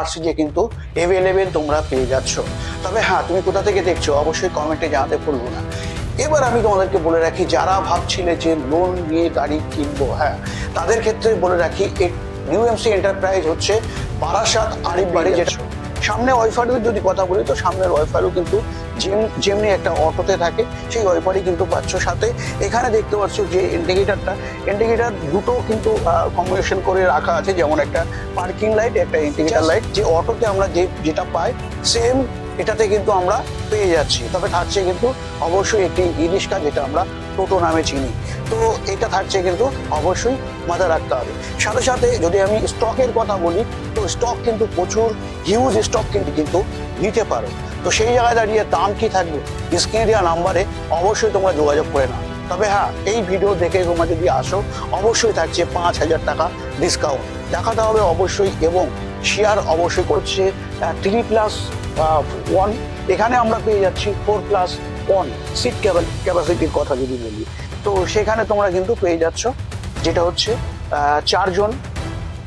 আরসিজে কিন্তু এভেলেবেল তোমরা পেয়ে যাচ্ছ। তবে হ্যাঁ তুমি কোথা থেকে দেখছ? অবশ্যই কমেন্টে জানাতে ভুলবো না। এবার আমি তোমাদেরকে বলে রাখি, যারা ভাবছিলে যে লোন নিয়ে গাড়ি কিনবো হ্যাঁ তাদের ক্ষেত্রে বলে রাখি নিউ এমসি এন্টারপ্রাইজ হচ্ছে বারাসাত আরিফ বাড়ি যেটা সামনে ওয়াইফারের যদি কথা বলি, তো সামনের ওয়াইফারও কিন্তু যেম- যেমনি একটা অটোতে থাকে, সেই ওয়াইফারই কিন্তু পাচ্ছ সাথে। এখানে দেখতে পাচ্ছ যে ইন্ডিকেটারটা, ইন্ডিকেটার দুটো কিন্তু কম্বিনেশন করে রাখা আছে, যেমন একটা পার্কিং লাইট একটা ইন্ডিকেটার লাইট যে অটোতে আমরা যে, যেটা পাই সেম এটাতে কিন্তু আমরা পেয়ে যাচ্ছি। তবে থাকছে কিন্তু অবশ্যই একটি ই যেটা আমরা টোটো নামে চিনি। তো এটা থাকছে কিন্তু অবশ্যই মাথায় রাখতে হবে। সাথে সাথে যদি আমি স্টকের কথা বলি, তো স্টক কিন্তু প্রচুর হিউজ স্টক কিন্তু কিন্তু নিতে পারো। তো সেই জায়গায় দাঁড়িয়ে দাম কি থাকবে? স্ক্রিনে দেওয়া নাম্বারে অবশ্যই তোমরা যোগাযোগ করে নাও। তবে হ্যাঁ এই ভিডিও দেখে তোমরা যদি আসো, অবশ্যই থাকছে পাঁচ হাজার টাকা ডিসকাউন্ট দেখাতে হবে অবশ্যই এবং শেয়ার অবশ্যই করছে থ্রি প্লাস ওয়ান এখানে আমরা পেয়ে যাচ্ছি ফোর প্লাস ওয়ান সিট ক্যাপাসিটির কথা যদি বলি, তো সেখানে তোমরা কিন্তু পেয়ে যাচ্ছ যেটা হচ্ছে চারজন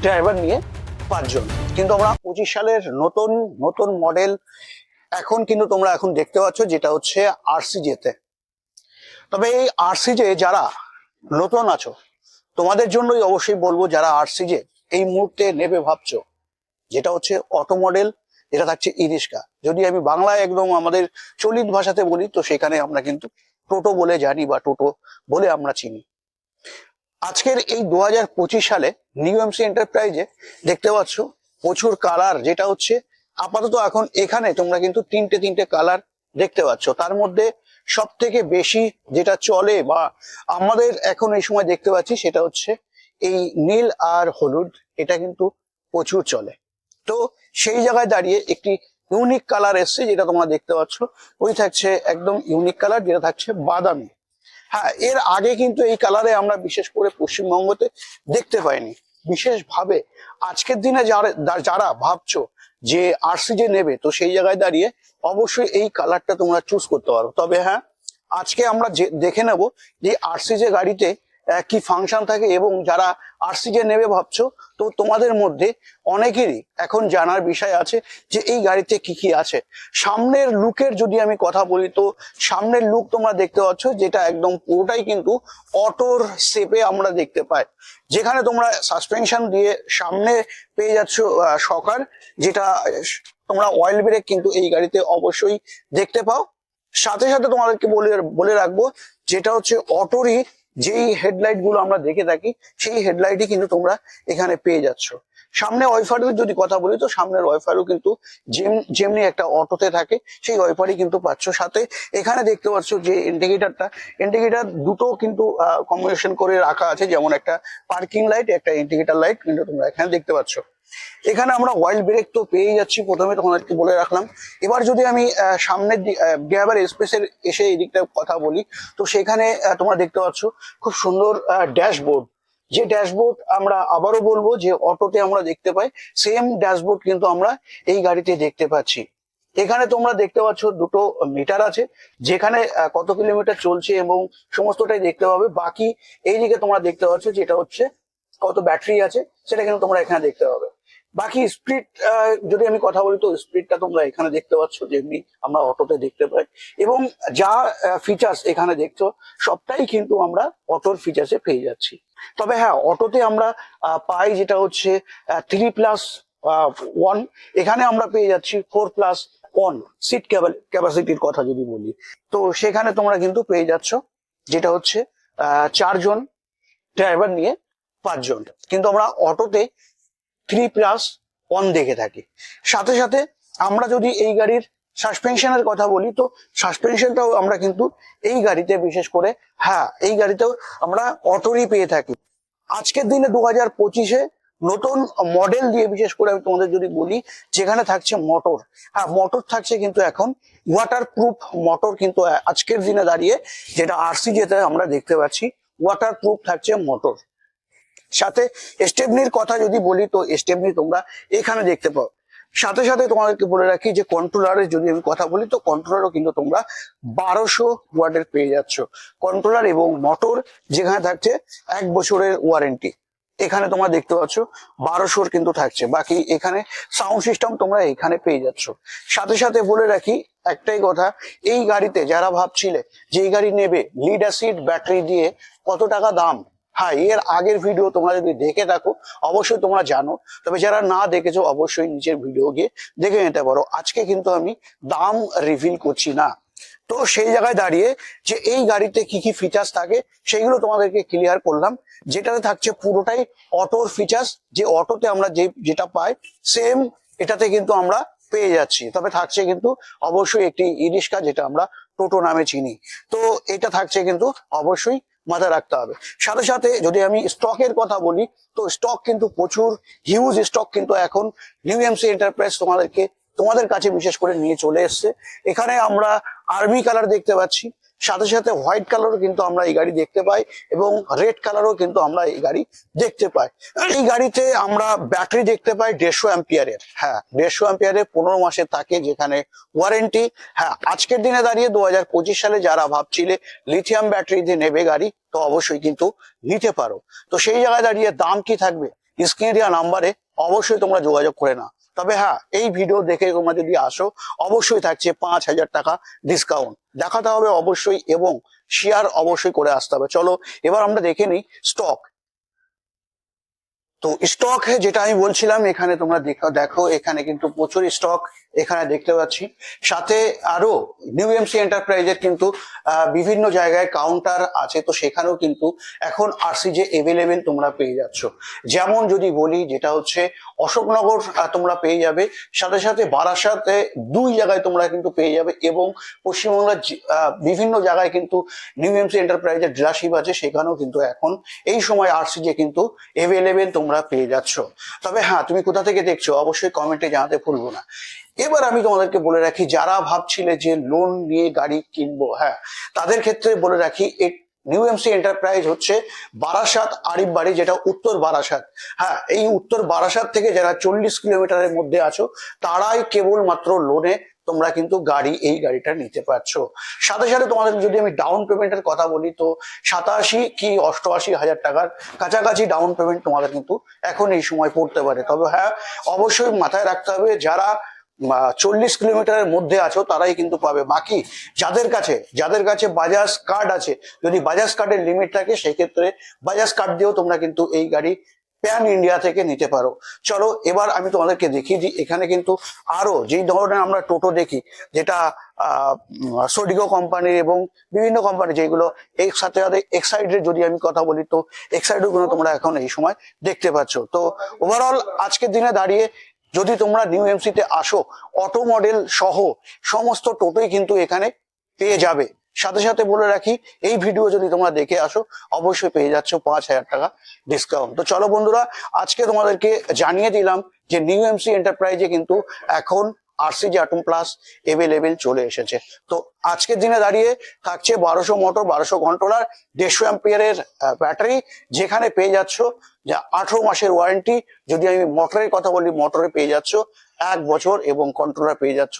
ড্রাইভার নিয়ে পাঁচজন। কিন্তু আমরা পঁচিশ সালের নতুন নতুন মডেল এখন কিন্তু তোমরা এখন দেখতে পাচ্ছ যেটা হচ্ছে আরসিজেতে তবে এই আরসিজে যারা নতুন আছো, তোমাদের জন্যই অবশ্যই বলব যারা আরসিজে এই মুহূর্তে নেবে ভাবছ, যেটা হচ্ছে অটো মডেল যেটা থাকছে ই রিক্সা যদি আমি বাংলায় একদম আমাদের চলিত ভাষাতে বলি, তো সেখানে আমরা কিন্তু টোটো বলে জানি বা টোটো বলে আমরা চিনি। আজকের এই দু হাজার পঁচিশ সালে নিউ এমসি এন্টারপ্রাইজে দেখতে পাচ্ছ প্রচুর কালার যেটা হচ্ছে আপাতত এখন এখানে তোমরা কিন্তু তিনটে তিনটে কালার দেখতে পাচ্ছ। তার মধ্যে সব থেকে বেশি যেটা চলে বা আমাদের এখন এই সময় দেখতে পাচ্ছি সেটা হচ্ছে এই নীল আর হলুদ, এটা কিন্তু প্রচুর চলে। তো সেই জায়গায় দাঁড়িয়ে একটি ইউনিক কালার এসছে যেটা তোমরা দেখতে পাচ্ছ। ওই থাকছে একদম ইউনিক কালার যেটা থাকছে বাদামি। হ্যাঁ এর আগে কিন্তু এই কালারে আমরা বিশেষ করে পশ্চিমবঙ্গতে দেখতে পাইনি। বিশেষভাবে আজকের দিনে যারা যারা ভাবছ যে আরসিজে নেবে তো সেই জায়গায় দাঁড়িয়ে অবশ্যই এই কালারটা তোমরা চুজ করতে পারো। তবে হ্যাঁ আজকে আমরা যে- দেখে নেব যে আরসিজে গাড়িতে আহ, কি ফাংশন থাকে এবং যারা আরসিজে নেবে ভাবছ, তো তোমাদের মধ্যে অনেকেরই এখন জানার বিষয় আছে যে এই গাড়িতে কি কি আছে। সামনের লুকের যদি আমি কথা বলি, তো সামনের লুক তোমরা দেখতে পাচ্ছ যেটা একদম পুরোটাই কিন্তু অটোর শেপে আমরা দেখতে পাই। যেখানে তোমরা সাসপেনশন দিয়ে সামনে পেয়ে যাচ্ছ সকার যেটা তোমরা অয়েল ব্রেক কিন্তু এই গাড়িতে অবশ্যই দেখতে পাও। সাথে সাথে তোমাদেরকে বলে বলে রাখব, যেটা হচ্ছে অটোরই যেই হেডলাইটগুলো আমরা দেখে থাকি, সেই হেডলাইটই কিন্তু তোমরা এখানে পেয়ে যাচ্ছ। সামনে ওয়াইফারের যদি কথা বলি, তো সামনের ওয়াইফারও কিন্তু যেম- যেমনি একটা অটোতে থাকে, সেই ওয়াইফারই কিন্তু পাচ্ছ। সাথে এখানে দেখতে পাচ্ছ যে ইন্ডিকেটারটা ইন্ডিকেটার দুটো কিন্তু কম্বিনেশন করে রাখা আছে। যেমন একটা পার্কিং লাইট একটা ইন্ডিকেটার লাইট কিন্তু তোমরা এখানে দেখতে পাচ্ছ। এখানে আমরা ওয়াইল্ড ব্রেক তো পেয়ে যাচ্ছি প্রথমে তোমাদেরকে বলে রাখলাম। এবার যদি আমি সামনের ড্রাইভার স্পেসের এসে এই দিকটা কথা বলি, তো সেখানে তোমরা দেখতে পাচ্ছ খুব সুন্দর ড্যাশবোর্ড যে ড্যাশবোর্ড আমরা আবারও বলব যে অটোতে আমরা দেখতে পাই সেম ড্যাশবোর্ড কিন্তু আমরা এই গাড়িতে দেখতে পাচ্ছি। এখানে তোমরা দেখতে পাচ্ছ দুটো মিটার আছে, যেখানে কত কিলোমিটার চলছে এবং সমস্তটাই দেখতে পাবে। বাকি এই দিকে তোমরা দেখতে পাচ্ছ যেটা হচ্ছে কত ব্যাটারি আছে, সেটা কিন্তু তোমরা এখানে দেখতে পাবে। বাকি স্পিড যদি আমি কথা বলি, তো স্পিডটা তোমরা এখানে দেখতে পাচ্ছ, যেমনি আমরা অটোতে দেখতে পাই। এবং যা ফিচার্স এখানে দেখছ, সবটাই কিন্তু আমরা অটোর ফিচার্সে পেয়ে যাচ্ছি। তবে হ্যাঁ অটোতে আমরা পাই যেটা হচ্ছে থ্রি প্লাস ওয়ান এখানে আমরা পেয়ে যাচ্ছি ফোর প্লাস ওয়ান সিট ক্যাপাসিটির কথা যদি বলি। তো সেখানে তোমরা কিন্তু পেয়ে যাচ্ছ, যেটা হচ্ছে চারজন ড্রাইভার নিয়ে পাঁচজন। কিন্তু আমরা অটোতে থ্রি প্লাস ওয়ান দেখে থাকি। সাথে সাথে আমরা যদি এই গাড়ির সাসপেনশনের কথা বলি, তো সাসপেনশনটাও আমরা কিন্তু এই গাড়িতে বিশেষ করে হ্যাঁ এই গাড়িতেও আমরা অটোরই পেয়ে থাকি। আজকের দিনে দু হাজার পঁচিশে নতুন মডেল দিয়ে বিশেষ করে আমি তোমাদের যদি বলি, যেখানে থাকছে মোটর হ্যাঁ মোটর থাকছে কিন্তু এখন ওয়াটার প্রুফ মোটর কিন্তু আজকের দিনে দাঁড়িয়ে, যেটা আরসি যেতে আমরা দেখতে পাচ্ছি ওয়াটার প্রুফ থাকছে মোটর সাথে স্টেপনির কথা যদি বলি, তো স্টেপনি তোমরা এখানে দেখতে পাও। সাথে সাথে তোমাদেরকে বলে রাখি যে কন্ট্রোলারের যদি আমি কথা বলি, তো কন্ট্রোলারও কিন্তু তোমরা বারোশো ওয়ার্ডের পেয়ে যাচ্ছ। কন্ট্রোলার এবং মোটর যেখানে থাকছে এক বছরের ওয়ারেন্টি এখানে তোমরা দেখতে পাচ্ছ বারোশোর কিন্তু থাকছে। বাকি এখানে সাউন্ড সিস্টেম তোমরা এখানে পেয়ে যাচ্ছ। সাথে সাথে বলে রাখি একটাই কথা, এই গাড়িতে যারা ভাবছিলে যে এই গাড়ি নেবে লিড অ্যাসিড ব্যাটারি দিয়ে কত টাকা দাম? হ্যাঁ এর আগের ভিডিও তোমরা যদি দেখে থাকো, অবশ্যই তোমরা জানো। তবে যারা না দেখেছ, অবশ্যই নিচের ভিডিও গিয়ে দেখে নিতে পারো। আজকে কিন্তু আমি দাম রিভিল করছি না। তো সেই জায়গায় দাঁড়িয়ে যে এই গাড়িতে কি কি ফিচার্স থাকে, সেইগুলো তোমাদেরকে ক্লিয়ার করলাম। যেটাতে থাকছে পুরোটাই অটোর ফিচার্স যে অটোতে আমরা যে, যেটা পাই সেম এটাতে কিন্তু আমরা পেয়ে যাচ্ছি। তবে থাকছে কিন্তু অবশ্যই একটি ই রিক্সা যেটা আমরা টোটো নামে চিনি। তো এটা থাকছে কিন্তু অবশ্যই মাথায় রাখতে হবে। সাথে সাথে যদি আমি স্টকের কথা বলি, তো স্টক কিন্তু প্রচুর হিউজ স্টক কিন্তু এখন নিউ এমসি এন্টারপ্রাইজ তোমাদেরকে, তোমাদের কাছে বিশেষ করে নিয়ে চলে এসছে। এখানে আমরা আর্মি কালার দেখতে পাচ্ছি। সাথে সাথে হোয়াইট কালারও কিন্তু আমরা এই গাড়ি দেখতে পাই এবং রেড কালারও কিন্তু আমরা এই গাড়ি দেখতে পাই। এই গাড়িতে আমরা ব্যাটারি দেখতে পাই দেড়শো অ্যাম্পিয়ারের। হ্যাঁ দেড়শো অ্যাম্পিয়ারের পনেরো মাসে থাকে যেখানে ওয়ারেন্টি হ্যাঁ আজকের দিনে দাঁড়িয়ে দু হাজার পঁচিশ সালে যারা ভাবছিলে লিথিয়াম ব্যাটারি দিয়ে নেবে গাড়ি, তো অবশ্যই কিন্তু নিতে পারো। তো সেই জায়গায় দাঁড়িয়ে দাম কি থাকবে? স্ক্রিনে দেওয়া নাম্বারে অবশ্যই তোমরা যোগাযোগ করে নাও। তবে হ্যাঁ এই ভিডিও দেখে তোমরা যদি আসো, অবশ্যই থাকছে পাঁচ হাজার টাকা ডিসকাউন্ট দেখাতে হবে অবশ্যই এবং শেয়ার অবশ্যই করে আসতে হবে। চলো, এবার আমরা দেখে নিই স্টক তো স্টক যেটা আমি বলছিলাম, এখানে তোমরা দেখো দেখো, এখানে কিন্তু প্রচুর স্টক এখানে দেখতে পাচ্ছি। সাথে আরও নিউ এমসি এন্টারপ্রাইজের কিন্তু বিভিন্ন জায়গায় কাউন্টার আছে। তো সেখানেও কিন্তু এখন আরসিজে এভেলেবেল তোমরা পেয়ে যাচ্ছ। যেমন যদি বলি যেটা হচ্ছে অশোকনগর তোমরা পেয়ে যাবে। সাথে সাথে বারাসাতে দুই জায়গায় তোমরা কিন্তু পেয়ে যাবে এবং আহ, বিভিন্ন জায়গায় কিন্তু নিউ এমসি এন্টারপ্রাইজের ডিলারশিপ আছে। সেখানেও কিন্তু এখন এই সময় আরসিজে কিন্তু এভেলেবেল তোমরা পেয়ে যাচ্ছ। তবে হ্যাঁ তুমি কোথা থেকে দেখছ? অবশ্যই কমেন্টে জানাতে ভুলবো না। এবার আমি তোমাদেরকে বলে রাখি, যারা ভাবছিলে যে লোন নিয়ে গাড়ি কিনবো হ্যাঁ তাদের ক্ষেত্রে বলে রাখি নিউ এমসি এন্টারপ্রাইজ হচ্ছে বারাসাত আরিফ বাড়ি, যেটা উত্তর বারাসাত। হ্যাঁ এই উত্তর বারাসাত থেকে যারা চল্লিশ কিলোমিটারের মধ্যে আছো, তারাই কেবলমাত্র লোনে তোমরা কিন্তু গাড়ি, এই গাড়িটা নিতে পারছ। সাথে সাথে তোমাদের যদি আমি ডাউন পেমেন্টের কথা বলি, তো সাতাশি কি অষ্টআশি হাজার টাকার কাছাকাছি ডাউন পেমেন্ট তোমাদের কিন্তু এখন এই সময় পড়তে পারে। তবে হ্যাঁ অবশ্যই মাথায় রাখতে হবে, যারা চল্লিশ কিলোমিটারের মধ্যে আছো, তারাই কিন্তু পাবে। বাকি যাদের কাছে যাদের কাছে বাজাজ কার্ড আছে, যদি বাজাজ কার্ডের লিমিট থাকে, সেক্ষেত্রে বাজাজ কার্ড দিয়েও তোমরা কিন্তু এই গাড়ি প্যান ইন্ডিয়া থেকে নিতে পারো। চলো, এবার আমি তোমাদেরকে দেখিয়ে দিই, এখানে কিন্তু আরও যেই ধরনের আমরা টোটো দেখি, যেটা, আহ সোডিগো কোম্পানির এবং বিভিন্ন কোম্পানি যেগুলো এর সাথে সাথে এক্সাইডের যদি আমি কথা বলি, তো এক্সাইডেরগুলো তোমরা এখন এই সময় দেখতে পাচ্ছ। তো ওভারঅল আজকের দিনে দাঁড়িয়ে যদি তোমরা নিউ এমসিতে আসো অটো মডেল সহ সমস্ত টোটোই কিন্তু এখানে পেয়ে যাবে। সাথে সাথে বলে রাখি, এই ভিডিও যদি তোমরা দেখে আসো, অবশ্যই পেয়ে যাচ্ছ পাঁচ হাজার টাকা ডিসকাউন্ট তো চলো বন্ধুরা, আজকে তোমাদেরকে জানিয়ে দিলাম যে নিউ এমসি এন্টারপ্রাইজে কিন্তু এখন আরসিজি আটম প্লাস এভেলেবেল চলে এসেছে। তো আজকের দিনে দাঁড়িয়ে থাকছে বারোশো মোটর, বারোশো কন্ট্রোলার দেড়শো অ্যাম্পিয়ারের ব্যাটারি যেখানে পেয়ে যাচ্ছ যা আঠারো মাসের ওয়ারেন্টি যদি আমি মোটরের কথা বলি মোটরে পেয়ে যাচ্ছ এক বছর এবং কন্ট্রোলার পেয়ে যাচ্ছ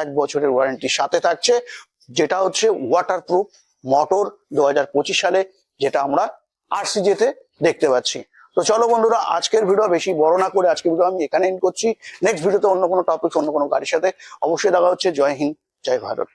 এক বছরের ওয়ারেন্টি সাথে থাকছে যেটা হচ্ছে ওয়াটার প্রুফ মোটর দু হাজার পঁচিশ সালে, যেটা আমরা আরসিজেতে দেখতে পাচ্ছি। তো চলো বন্ধুরা, আজকের ভিডিও বেশি বড় না করে আজকের ভিডিও আমি এখানে এন্ড করছি। নেক্সট ভিডিওতে অন্য কোনো টপিক অন্য কোনো গাড়ির সাথে অবশ্যই দেখা হচ্ছে। জয় হিন্দ, জয় ভারত।